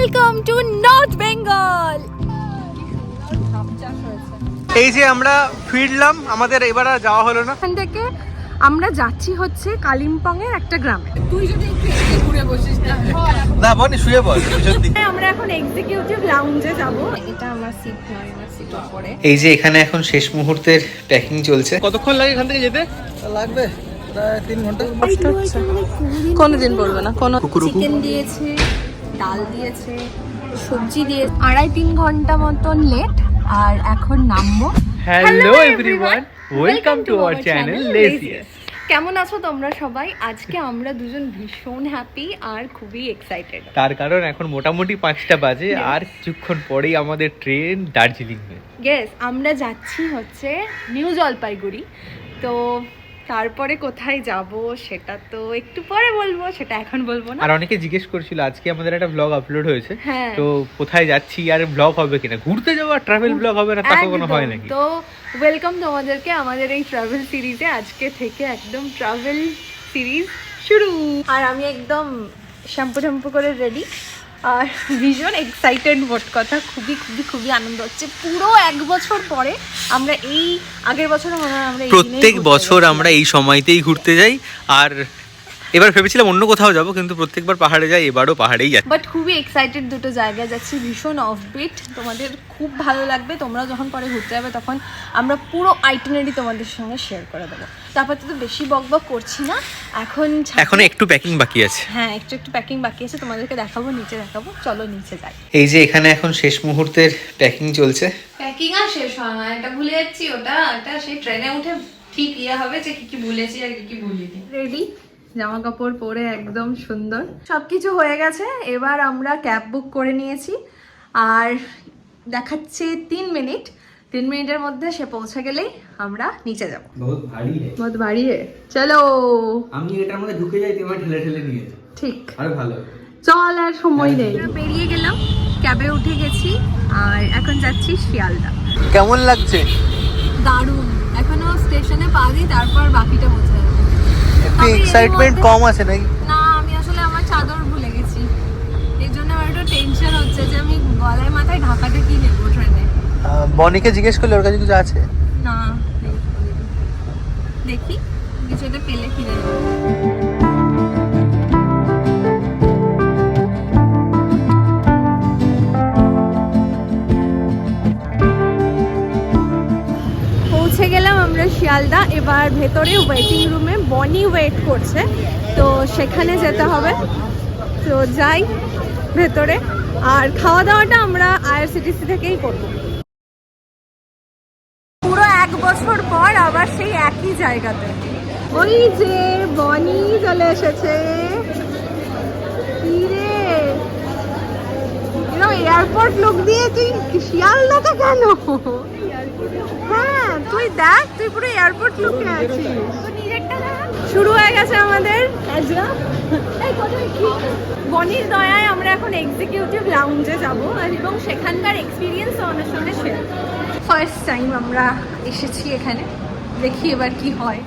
Welcome to north Bengal এই যে আমরা ফিরলাম আমাদের এবার আর যাওয়া হলো না। এখান থেকে আমরা যাচ্ছি হচ্ছে কালিম্পং এর একটা গ্রামে না। বনি শুয়ে বল পিছন আমরা এখন এক্সিকিউটিভ লাউঞ্জে যাব। এটা আমার সিট নয় আমার সিট উপরে। এই যে এখানে এখন শেষ মুহূর্তের প্যাকিং চলছে। কতক্ষণ লাগে এখান থেকে যেতে? লাগবে প্রায় তিন ঘণ্টা। কোনোদিন পড়বে না কোনো। চিকেন দিয়েছে। ডাল দিয়েছে সবজি দিয়ে আড়াই তিন ঘণ্টা মতন লেট আর এখন নামবো। Hello everyone welcome to our channel লেজিয়াস কেমন আছো তোমরা সবাই? আজকে আমরা দুজন ভীষণ হ্যাপি আর খুবই এক্সাইটেড তার কারণ এখন মোটামুটি পাঁচটা বাজে আর কিছুক্ষণ পরেই আমাদের ট্রেন দার্জিলিং হয়ে গেস আমরা যাচ্ছি হচ্ছে নিউ জলপাইগুড়ি। তো তারপরে কোথায় যাব সেটা তো একটু পরে বলব সেটা এখন বলব না। আর অনেকে জিজ্ঞেস করছিল আজকে আমাদের একটা ব্লগ আপলোড হয়েছে। হ্যাঁ। তো কোথায় যাচ্ছি আর ব্লগ হবে কিনা? ঘুরতে যাওয়া ট্রাভেল ব্লগ হবে না তা কখনো একদম। হয় নাকি? তো ওয়েলকাম তোমাদেরকে আমাদের এই ট্রাভেল সিরিজে আজকে থেকে একদম ট্রাভেল সিরিজ শুরু। আর আমি একদম শ্যাম্পু ট্যাম্পু করে রেডি আর ভীষণ এক্সাইটেড মোট কথা খুবই খুবই খুবই আনন্দ হচ্ছে। পুরো এক বছর পরে আমরা এই আগের বছর আমরা প্রত্যেক বছর আমরা এই সময়তেই ঘুরতে যাই আর এবার ভেবেছিলাম অন্য কোথাও যাব কিন্তু প্রত্যেকবার পাহাড়ে যাই এবারও পাহাড়েই যাচ্ছি। বাট খুবই এক্সাইটেড দুটো জায়গায় যাচ্ছি ভীষণ অফবিট তোমাদের খুব ভালো লাগবে তোমরা যখন পরে ঘুরতে যাবে তখন আমরা পুরো আইটেনারি তোমাদের সঙ্গে শেয়ার করে দেবো। তারপর তো বেশি বক বক করছি না এখন এখন একটু প্যাকিং বাকি আছে। হ্যাঁ একটু একটু প্যাকিং বাকি আছে তোমাদেরকে দেখাবো নিচে দেখাবো চলো নিচে যাই। এই যে এখানে এখন শেষ মুহূর্তের প্যাকিং চলছে। প্যাকিং আর শেষ হয় না এটা ভুলে যাচ্ছি ওটা এটা সেই ট্রেনে উঠে ঠিক ইয়ে হবে যে কি কি ভুলেছি আর কি কি ভুলিনি। রেডি জামা কাপড় পরে একদম সুন্দর। সব কিছু হয়ে গেছে এবার আমরা ক্যাব বুক করে নিয়েছি। আর দেখাচ্ছে তিন মিনিট। তিন মিনিটের মধ্যে সে পৌঁছে গেলেই আমরা নিচে যাব। বহুত ভারী বহুত চলো। আমি এটার মধ্যে ঢুকে যাই তোমার ঠেলে ঠেলে নিয়ে ঠিক। আর ভালো। চল আর সময় নেই। বেরিয়ে গেলাম ক্যাবে উঠে গেছি আর এখন যাচ্ছি শিয়ালদা। কেমন লাগছে? দারুণ। এখনও স্টেশনে পা দিই তারপর বাকিটা একটু এক্সাইটমেন্ট কম আছে নাকি? না আমি আসলে আমার চাদর ভুলে গেছি। এর জন্য আমার একটু টেনশন হচ্ছে যে আমি গলায় মাথায় ঢাকাটা কি নেব ট্রেনে বনিকে জিজ্ঞেস করলে ওর কাছে কিছু আছে? না দেখি। কিছু একটা পেলে কিনে নেব। আমরা এবার ভেতরে ওয়েটিং রুমে বনি ওয়েট করছে। তো সেখানে যেতে হবে। তো যাই ভেতরে। আর খাওয়া দাওয়াটা আমরা আইআরসিটিসি থেকেই করব। পুরো এক বছর পর আবার সেই একই জায়গাতে। ওই যে বনি চলে এসেছে। এয়ারপোর্ট লোক দিয়ে তুই শিয়ালদাতে কেন? হ্যাঁ? তুই দেখ তুই পুরো এয়ারপোর্ট লুকে আছিস। শুরু হয়ে গেছে আমাদের। বনির দয়ায় আমরা এখন এক্সিকিউটিভ লাউঞ্জে যাব এবং সেখানকার এক্সপিরিয়েন্স আমাদের সঙ্গে শেয়ার ফার্স্ট টাইম আমরা এসেছি এখানে। দেখি এবার কি হয়?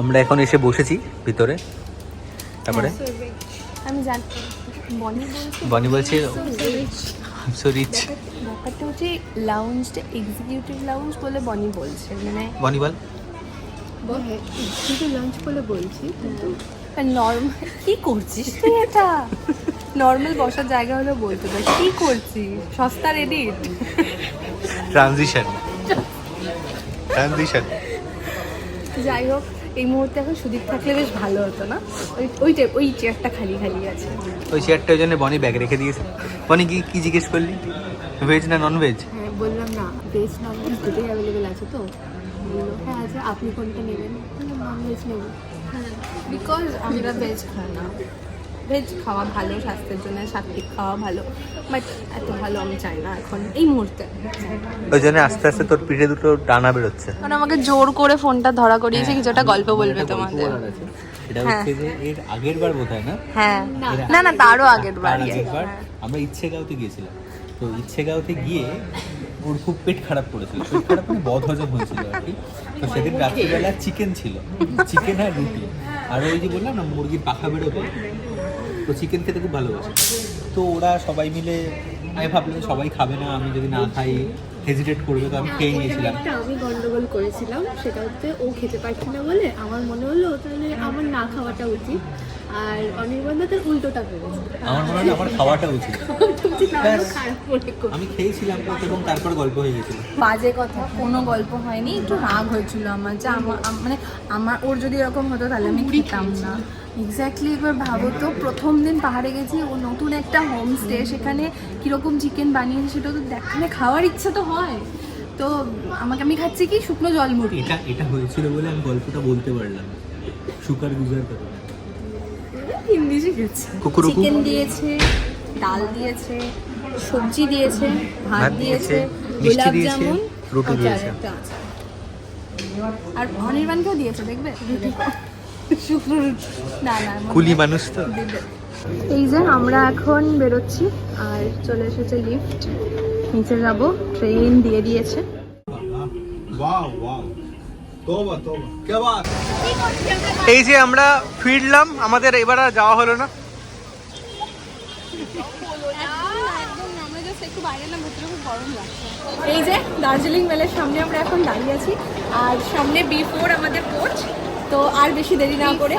আমরা এখন এসে বসেছি ভিতরে। তারপরে আমি জানি বনি বলছি বনি বলছে সো রিচ ব্যাপারটা হচ্ছে লাউঞ্জটা এক্সিকিউটিভ লাউঞ্জ বলে বনি বলছে মানে বনি বল। এক্সিকিউটিভ লাউঞ্জ বলে বলছি কিন্তু নর্মাল কি করছিস তুই এটা? নর্মাল বসার জায়গা হলেও বলতে পারিস। কি করছিস? সস্তার এডিট ট্রানজিশন ট্রানজিশন যাই হোক। এই মুহূর্তে এখন সুদীপ থাকলে বেশ ভালো হতো না? ওই ওই টাইপ ওই চেয়ারটা খালি খালি আছে। ওই চেয়ারটা ওই জন্য বনি ব্যাগ রেখে দিয়েছে। বনি কি কি জিজ্ঞেস করলি? ভেজ না নন ভেজ হ্যাঁ বললাম না ভেজ নন ভেজ দুটোই অ্যাভেলেবেল আছে তো? বলল হ্যাঁ আছে আপনি কোনটা নেবেন? নন ভেজ নেবেন হ্যাঁ বিকজ আমরা ভেজ খাই না। ভেজ খাওয়া ভালো স্বাস্থ্যের জন্য সাত্বিক খাওয়া ভালো বাট এত ভালো আমি চাই না এখন এই মুহূর্তে। ওই জন্য আস্তে আস্তে তোর পিঠে দুটো ডানা বেরোচ্ছে। কারণ আমাকে জোর করে ফোনটা ধরা করিয়েছে কিছু একটা গল্প বলবে তোমাদের। এটা হচ্ছে যে এর আগের বার বোধহয় না? হ্যাঁ। না না তারও আগের আগের বার আমরা ইচ্ছে গাঁওতে গিয়েছিলাম। তো ইচ্ছে গাঁওতে গিয়ে ওর খুব পেট খারাপ করেছিল। পেট খারাপ মানে বদ হজম হয়েছিল আর কি। তো সেদিন রাত্রিবেলা চিকেন ছিল। চিকেন আর রুটি। আর ওই যে বললাম না মুরগির পাখা বেরোবে। তো চিকেন খেতে খুব ভালোবাসে। তো ওরা সবাই মিলে আমি ভাবলাম সবাই খাবে না আমি যদি না খাই হেজিটেট করবে তো আমি খেয়ে নিয়েছিলাম আমি গন্ডগোল করেছিলাম সেটা হচ্ছে ও খেতে পারছে না বলে আমার মনে হলো তাহলে আমার না খাওয়াটা উচিত। আর অনির্বাণদা তার উল্টোটা করেছে আমার মনে হয় আমার খাওয়াটা উচিত। মনে আমি খেয়েছিলাম এবং তারপর গল্প হয়ে গেছিল। বাজে কথা কোনো গল্প হয়নি একটু রাগ হয়েছিল আমার যে আমার মানে আমার ওর যদি এরকম হতো তাহলে আমি খেতাম না। এক্স্যাক্টলি একবার ভাবো তো প্রথম দিন পাহাড়ে গেছি ও নতুন একটা হোমস্টে সেখানে কীরকম চিকেন বানিয়েছে সেটা তো দেখানে খাওয়ার ইচ্ছা তো হয়। তো আমাকে আমি খাচ্ছি কি? শুকনো জল মুড়ি এটা এটা হয়েছিল বলে আমি গল্পটা বলতে পারলাম সুকার গুজার কথা। হিন্দি শিখেছে। কুকুরুকু? চিকেন দিয়েছে ডাল দিয়েছে সবজি দিয়েছে ভাত দিয়েছে গোলাপ জামুন রুটি দিয়েছে। আর অনির্বাণকেও দিয়েছে দেখবে? রুটি। না না কুলি মানুষ তো। এই যে আমরা এখন বেরোচ্ছি আর চলে এসেছে লিফট। নিচে যাব ট্রেন দিয়ে দিয়েছে। বাহ বাহ এই যে আমরা ফিরলাম আমাদের এবার আর যাওয়া হলো না। এই যে দার্জিলিং মেলের সামনে আমরা এখন দাঁড়িয়ে আছি আর সামনে বি ফোর আমাদের কোচ তো আর বেশি দেরি না করে।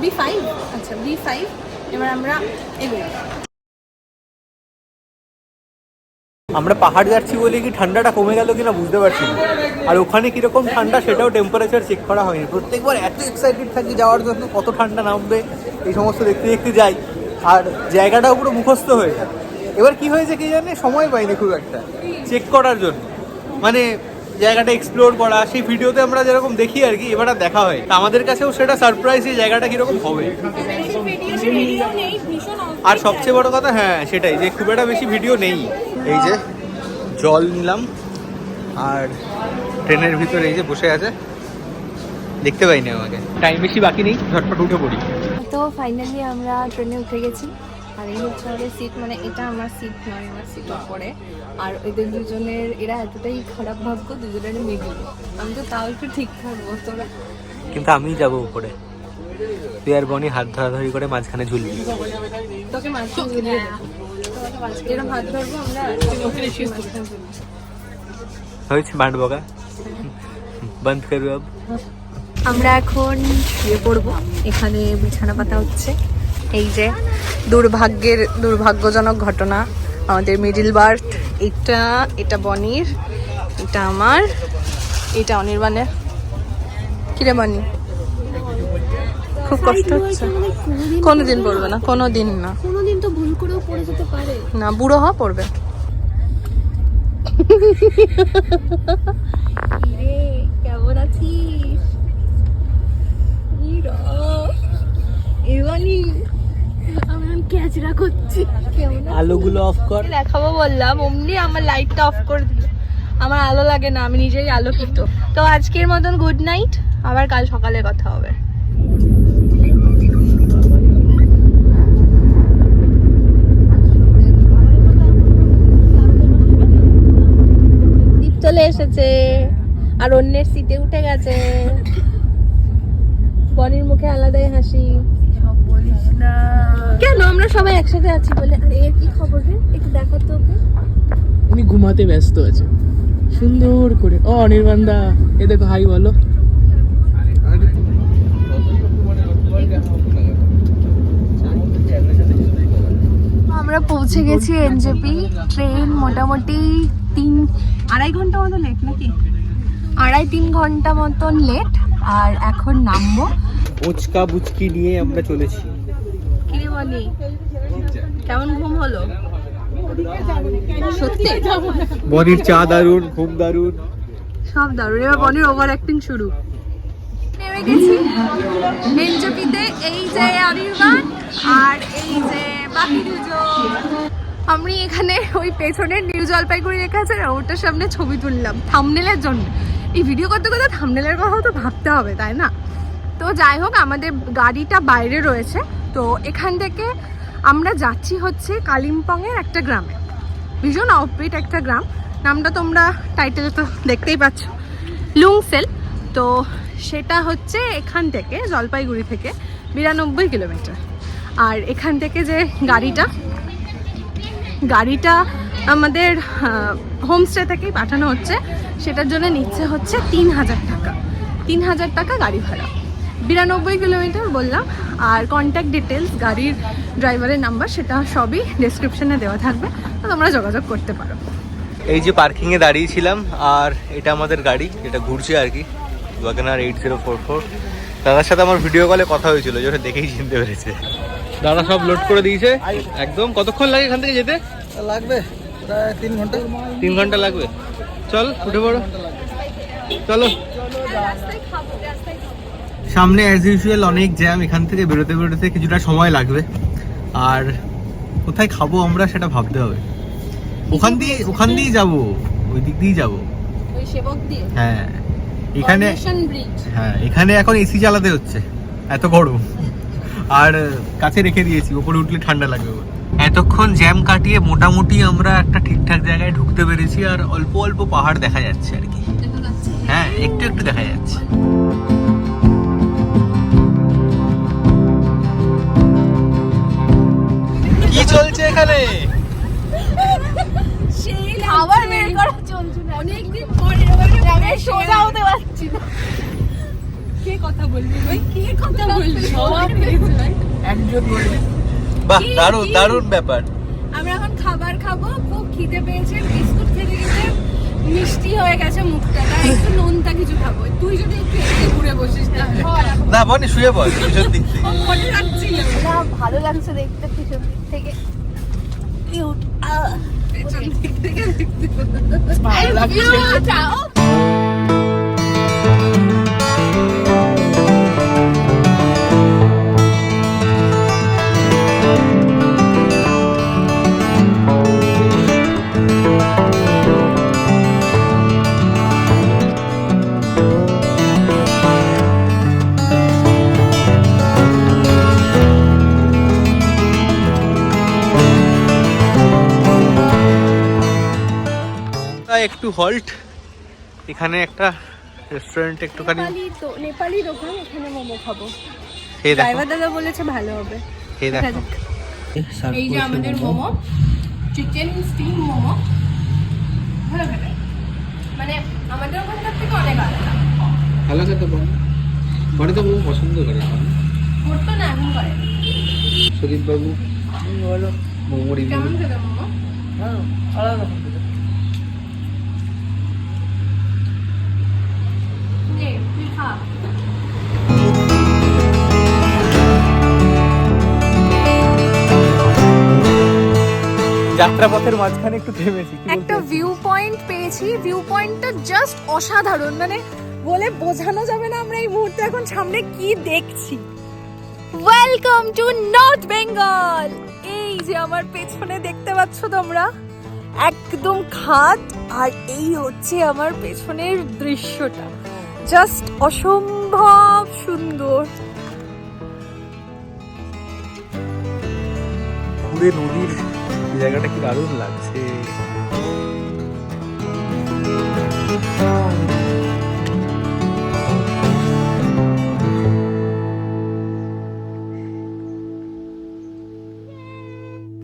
বি ফাইভ আচ্ছা বি ফাইভ এবার আমরা এগোই। আমরা পাহাড় যাচ্ছি বলে কি ঠান্ডাটা কমে গেল কিনা বুঝতে পারছি না। আর ওখানে কীরকম ঠান্ডা সেটাও টেম্পারেচার চেক করা হয়নি। প্রত্যেকবার এত এক্সাইটেড থাকি যাওয়ার জন্য কত ঠান্ডা নামবে এই সমস্ত দেখতে দেখতে যাই। আর জায়গাটাও পুরো মুখস্থ হয়ে যায়। এবার কি হয়েছে কি জানে? সময় পাইনি খুব একটা। চেক করার জন্য। মানে জায়গাটা এক্সপ্লোর করা সেই ভিডিওতে আমরা যেরকম দেখি আর কি এবার দেখা হয় তা আমাদের কাছেও সেটা সারপ্রাইজ এই জায়গাটা কীরকম হবে। আর সবচেয়ে বড় কথা হ্যাঁ সেটাই যে খুব একটা বেশি ভিডিও নেই। এই যে জল নিলাম আর ট্রেনের ভিতরে এই যে বসে আছে দেখতে পাইনি আমাকে। টাইম বেশি বাকি নেই ঝটপট উঠে পড়ি। তো ফাইনালি আমরা ট্রেনে উঠে গেছি আর এই হচ্ছে আমাদের সিট মানে এটা আমার সিট নয় আমার সিট পরে আর এদের দুজনের এরা এতটাই খারাপ ভাগ্য দুজনের মিডিল আমি তো তাও একটু ঠিক থাকব তোরা কিন্তু আমি যাব উপরে। তুই আর বনি হাত ধরাধরি করে মাঝখানে ঝুলবি। তোকে মাঝখানে ঝুলিয়ে আমরা হয়েছে বাঁট বগা? বন্ধ করব আমরা এখন শুয়ে পড়ব। এখানে বিছানা পাতা হচ্ছে। এই যে দুর্ভাগ্যের, দুর্ভাগ্যজনক ঘটনা। আমাদের মিডিল বার্থ এটা এটা বনির, এটা আমার, এটা অনির্বাণের। কিরে বনি? খুব কষ্ট হচ্ছে। কোনোদিন পড়বে না না কোনোদিন তো ভুল করেও পড়ে যেতে পারে। না বুড়ো হওয়া পড়বে। কেমন আছিস? এবানি আমি ক্যাচরা করছি। কেমন আলোগুলো অফ কর। দেখাবো বললাম? অমনি আমার লাইটটা অফ করে দিল। আমার আলো লাগে না আমি নিজেই আলোকিত তো আজকের মতন গুড নাইট আবার কাল সকালে কথা হবে। চলে এসেছে। আর অন্যের সিটে উঠে গেছে। বনির মুখে আলাদাই হাসি। কেন? আমরা সবাই একসাথে আছি বলে। আর এর কি খবর রে? একটু দেখো তো ওকে। উনি ঘুমাতে ব্যস্ত আছে। সুন্দর করে। ও অনির্বাণদা এ দেখো হাই বলো। আমরা পৌঁছে গেছি এনজেপি। ট্রেন মোটামুটি তিন আড়াই ঘণ্টা মতো লেট নাকি? আড়াই তিন ঘণ্টা মতন লেট আর এখন নামবো। উচকা বুচকি নিয়ে আমরা চলেছি। কিরে বলি কেমন ঘুম হলো? সত্যি? বনির চা দারুণ ঘুম দারুণ সব দারুণ। এবার বনির ওভার অ্যাক্টিং শুরু। নেমে গেছি। এনজেপিতে এই যে অনির্বাণ আর এই যে বাকি দুজন। আমি এখানে ওই পেছনের নিউ জলপাইগুড়ি লেখা আছে না, ওটার সামনে ছবি তুললাম থামনেলের জন্য। এই ভিডিও করতে করতে থামনেলের কথাও তো ভাবতে হবে, তাই না? তো যাই হোক, আমাদের গাড়িটা বাইরে রয়েছে, তো এখান থেকে আমরা যাচ্ছি হচ্ছে কালিম্পংয়ের একটা গ্রামে। ভীষণ অফবিট একটা গ্রাম। নামটা তোমরা টাইটেলে তো দেখতেই পাচ্ছ। লুংসেল। তো সেটা হচ্ছে এখান থেকে, জলপাইগুড়ি থেকে, বিরানব্বই কিলোমিটার। আর এখান থেকে যে গাড়িটা গাড়িটা আমাদের হোমস্টে থেকেই পাঠানো হচ্ছে। সেটার জন্য নিচ্ছে হচ্ছে তিন হাজার টাকা। তিন হাজার টাকা গাড়ি ভাড়া। বিরানব্বই কিলোমিটার বললাম। আর কন্ট্যাক্ট ডিটেলস গাড়ির ড্রাইভারের নাম্বার সেটা সবই ডেসক্রিপশনে দেওয়া থাকবে। তো তোমরা যোগাযোগ করতে পারো। এই যে পার্কিংয়ে দাঁড়িয়েছিলাম, আর এটা আমাদের গাড়ি যেটা ঘুরছে আর কি। Wagon R eight zero four four দাদার সাথে আমার ভিডিও কলে কথা হয়েছিল যেটা দেখেই চিনতে পেরেছে। দাদা সব লোড করে দিয়েছে। একদম কতক্ষণ লাগে এখান থেকে যেতে? লাগবে প্রায় তিন ঘণ্টা। তিন ঘণ্টা লাগবে। চল উঠে পড়ো। চলো। সামনে অ্যাজ ইউজুয়াল অনেক জ্যাম এখান থেকে বেরোতে বেরোতে কিছুটা সময় লাগবে। আর কোথায় খাব আমরা সেটা ভাবতে হবে। ওখান দিয়ে ওখান দিয়েই যাব ওই দিক দিয়েই যাব। ওই সেবক দিয়ে? হ্যাঁ এখানে হ্যাঁ এখানে এখন এসি চালাতে হচ্ছে এত গরম। আর কাছে রেখে দিয়েছি, ওপরে উঠলে ঠান্ডা লাগবে এতক্ষণ জ্যাম কাটিয়ে মোটামুটি আমরা একটা ঠিকঠাক জায়গায় ঢুকতে পেরেছি, আর অল্প অল্প পাহাড় দেখা যাচ্ছে আর কি। হ্যাঁ একটু একটু দেখা যাচ্ছে। কি চলছে এখানে? খাবার বের করা চলছে না অনেকদিন পরে সোজা হতে পারছি না। কে কথা বলবি ভাই? কে কথা বলবি? সবাই একজন বলবে। বাহ দারুণ দারুণ ব্যাপার। আমরা এখন খাবার খাব খুব খিদে পেয়েছে বিস্কুট খেতে খেতে মিষ্টি হয়ে গেছে মুখটা। তাই একটু নোনতা কিছু খাব। তুই যদি একটু এদিকে ঘুরে বসিস তাহলে। না বনি শুয়ে পড় পিছন দিক থেকে। মনে না ভালো লাগছে দেখতে পিছন দিক থেকে। কিউট পেছন দিক থেকে। দেখতে ভালো লাগছে। একটু হল্ট। এখানে একটা রেস্টুরেন্ট একটুখানি। নেপালি তো নেপালি দোকান এখানে মোমো খাব। খেয়ে দেখো। ড্রাইভার দাদা বলেছে ভালো হবে। খেয়ে দেখো এই যে আমাদের মোমো। Chicken steam momo. ভালো খেতে। মানে আমাদের ওখানকার থেকে অনেক আলাদা। ভালো খেতে বল বাড়িতে বহু পছন্দ করে করতো না এখন করে সুদীপ বাবু বলো। মোমো রিভিউ কেমন খেতে মোমো? নে যাত্রাপথের মাঝখানে একটু থেমেছি একটা ভিউ পয়েন্ট পেয়েছি ভিউ পয়েন্টটা জাস্ট অসাধারণ মানে বলে বোঝানো যাবে না আমরা এই মুহূর্তে এখন সামনে কি দেখছি। ওয়েলকাম টু নর্থ বেঙ্গল এই যে আমার পেছনে দেখতে পাচ্ছ তোমরা একদম খাদ আর এই হচ্ছে আমার পেছনের দৃশ্যটা। জাস্ট অসম্ভব সুন্দর। ঘুরে নদীর জায়গাটা কি দারুণ লাগছে।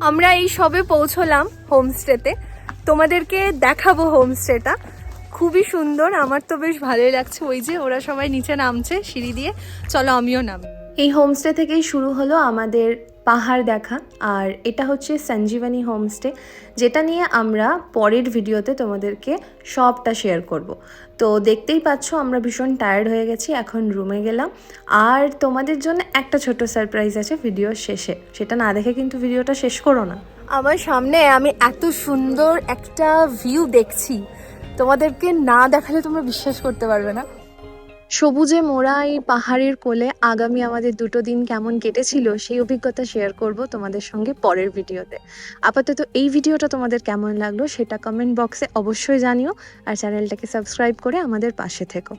আমরা এই সবে পৌঁছলাম হোমস্টেতে। তোমাদেরকে দেখাবো হোমস্টেটা। খুবই সুন্দর আমার তো বেশ ভালোই লাগছে। ওই যে ওরা সবাই নিচে নামছে সিঁড়ি দিয়ে। চলো আমিও নাম। এই হোমস্টে থেকেই শুরু হলো আমাদের পাহাড় দেখা। আর এটা হচ্ছে সঞ্জীবনী হোমস্টে, যেটা নিয়ে আমরা পরের ভিডিওতে তোমাদেরকে সবটা শেয়ার করব। তো দেখতেই পাচ্ছ, আমরা ভীষণ টায়ার্ড হয়ে গেছি, এখন রুমে গেলাম। আর তোমাদের জন্য একটা ছোট সারপ্রাইজ আছে ভিডিও শেষে। সেটা না দেখে কিন্তু ভিডিওটা শেষ করো না। আমার সামনে আমি এত সুন্দর একটা ভিউ দেখছি। তোমাদেরকে না দেখালে তোমরা বিশ্বাস করতে পারবে না। সবুজে মোড়া এই পাহাড়ের কোলে আগামী আমাদের দুটো দিন কেমন কেটেছিল সেই অভিজ্ঞতা শেয়ার করব তোমাদের সঙ্গে পরের ভিডিওতে। আপাতত এই ভিডিওটা তোমাদের কেমন লাগল সেটা কমেন্ট বক্সে অবশ্যই জানিও আর চ্যানেলটাকে সাবস্ক্রাইব করে আমাদের পাশে থেকো।